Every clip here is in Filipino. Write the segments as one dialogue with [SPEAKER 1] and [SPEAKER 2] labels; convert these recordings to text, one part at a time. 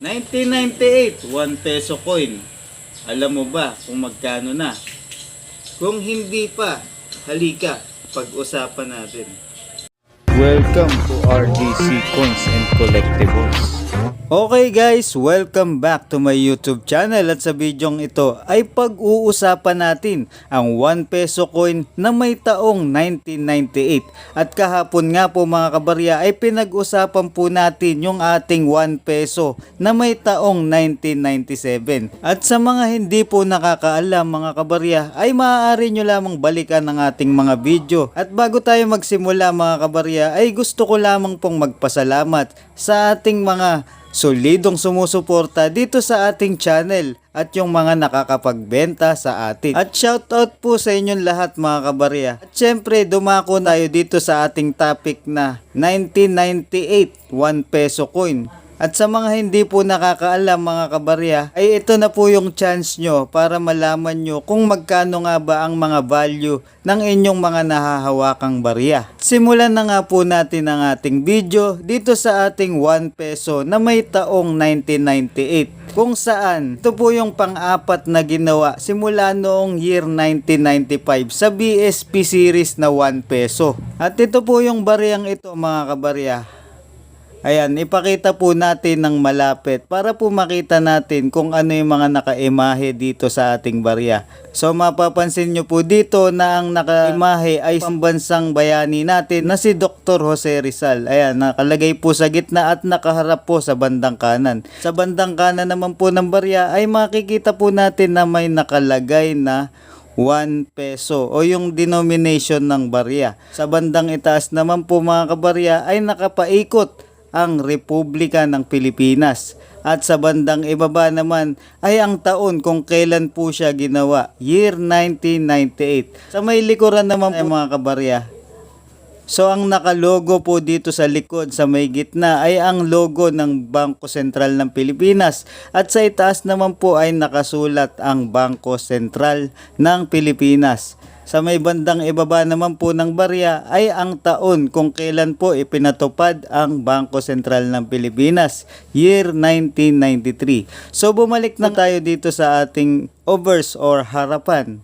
[SPEAKER 1] 1998, 1 peso coin. Alam mo ba kung magkano na? Kung hindi pa, halika, pag-usapan natin. Welcome to RDC Coins and Collectibles. Okay guys, welcome back to my YouTube channel. At sa bidyong ito ay pag-uusapan natin ang 1 peso coin na may taong 1998 at kahapon nga po mga kabarya ay pinag-usapan po natin yung ating 1 peso na may taong 1997 at sa mga hindi po nakakaalam mga kabarya ay maaari nyo lamang balikan ang ating mga video. At bago tayo magsimula mga kabarya ay gusto ko lamang pong magpasalamat sa ating mga solidong sumusuporta dito sa ating channel at yung mga nakakapagbenta sa atin. At shoutout po sa inyong lahat mga kabarya. At syempre dumako tayo dito sa ating topic na 1998 1 peso coin. At sa mga hindi po nakakaalam mga kabarya, ay ito na po yung chance nyo para malaman nyo kung magkano nga ba ang mga value ng inyong mga nahahawakang barya. Simulan na nga po natin ang ating video dito sa ating 1 peso na may taong 1998 kung saan ito po yung pang-apat na ginawa simula noong year 1995 sa BSP series na 1 peso. At ito po yung bariyang ito mga kabarya. Ayan, ipakita po natin ng malapit para po makita natin kung ano yung mga nakaimahe dito sa ating barya. So mapapansin nyo po dito na ang nakaimahe ay pambansang bayani natin na si Dr. Jose Rizal. Ayan, nakalagay po sa gitna at nakaharap po sa bandang kanan. Sa bandang kanan naman po ng barya ay makikita po natin na may nakalagay na 1 peso o yung denomination ng barya. Sa bandang itaas naman po mga kabarya ay nakapaikot ang Republika ng Pilipinas. At sa bandang ibaba naman ay ang taon kung kailan po siya ginawa, year 1998. Sa may likuran naman po mga kabarya, So ang nakalogo po dito sa likod sa may gitna ay ang logo ng Bangko Sentral ng Pilipinas at sa itaas naman po ay nakasulat ang Bangko Sentral ng Pilipinas. Sa may bandang ibaba naman po ng barya ay ang taon kung kailan po ipinatupad ang Bangko Sentral ng Pilipinas, year 1993. So bumalik na tayo dito sa ating overs or harapan.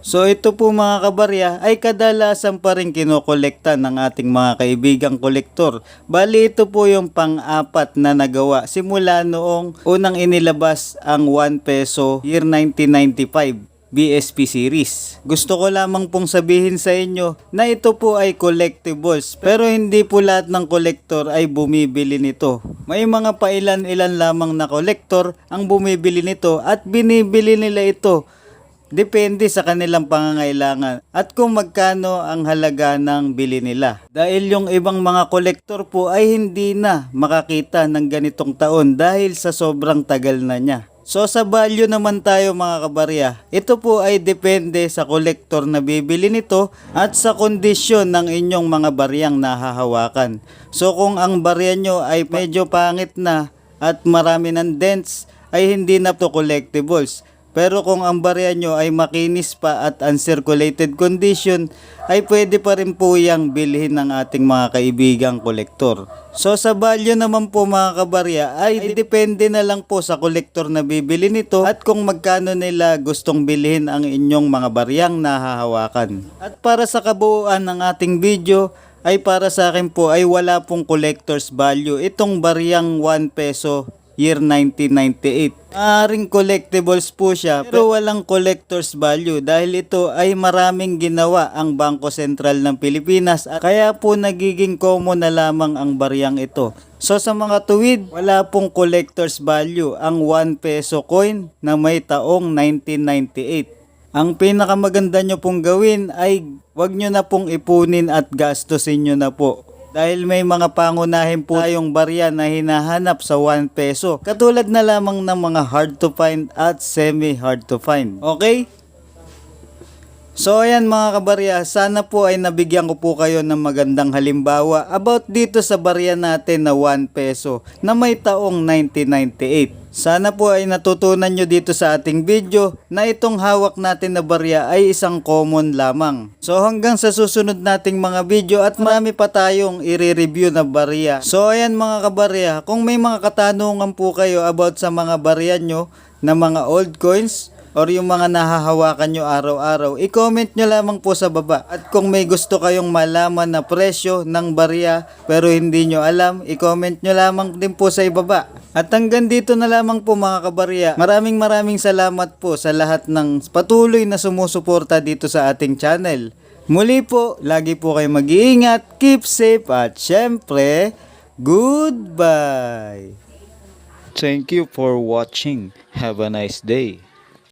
[SPEAKER 1] So ito po mga kabarya ay kadalasan pa rin kinokolekta ng ating mga kaibigang kolektor. Bali ito po yung pang-apat na nagawa simula noong unang inilabas ang 1 peso year 1995. BSP series. Gusto ko lamang pong sabihin sa inyo na ito po ay collectibles pero hindi po lahat ng kolektor ay bumibili nito. May mga pailan-ilan lamang na kolektor ang bumibili nito at binibili nila ito Depende sa kanilang pangangailangan at kung magkano ang halaga ng bili nila. Dahil yung ibang mga kolektor po ay hindi na makakita ng ganitong taon dahil sa sobrang tagal na niya. So sa value naman tayo mga kabarya, ito po ay depende sa kolektor na bibili nito at sa kondisyon ng inyong mga baryang nahahawakan. So kung ang barya nyo ay medyo pangit na at marami ng dents ay hindi na to collectibles. Pero kung ang barya nyo ay makinis pa at uncirculated condition, ay pwede pa rin po yang bilhin ng ating mga kaibigang kolektor. So sa value naman po mga kabarya ay depende na lang po sa kolektor na bibili nito at kung magkano nila gustong bilhin ang inyong mga baryang nahahawakan. At para sa kabuuan ng ating video, ay para sa akin po ay wala pong collector's value itong baryang 1 peso year 1998. Maaring collectibles po siya pero walang collector's value dahil ito ay maraming ginawa ang Bangko Sentral ng Pilipinas at kaya po nagiging common na lamang ang baryang ito. So sa mga tuwid, wala pong collector's value ang 1 peso coin na may taong 1998. Ang pinakamaganda nyo pong gawin ay wag nyo na pong ipunin at gastusin nyo na po. Dahil may mga pangunahin po tayong barya na hinahanap sa 1 peso. Katulad na lamang ng mga hard to find at semi hard to find. Okay? So ayan mga kabarya, sana po ay nabigyan ko po kayo ng magandang halimbawa about dito sa barya natin na 1 peso na may taong 1998. Sana po ay natutunan nyo dito sa ating video na itong hawak natin na barya ay isang common lamang. So hanggang sa susunod nating mga video at marami pa tayong i-review na barya. So ayan mga kabarya, kung may mga katanungan po kayo about sa mga barya nyo na mga old coins or yung mga nahahawakan nyo araw-araw, i-comment nyo lamang po sa baba. At kung may gusto kayong malaman na presyo ng barya pero hindi nyo alam, i-comment nyo lamang din po sa ibaba. At hanggang dito na lamang po mga kabarya. Maraming maraming salamat po sa lahat ng patuloy na sumusuporta dito sa ating channel. Muli po, lagi po kayo mag-iingat, keep safe at syempre, goodbye! Thank you for watching. Have a nice day.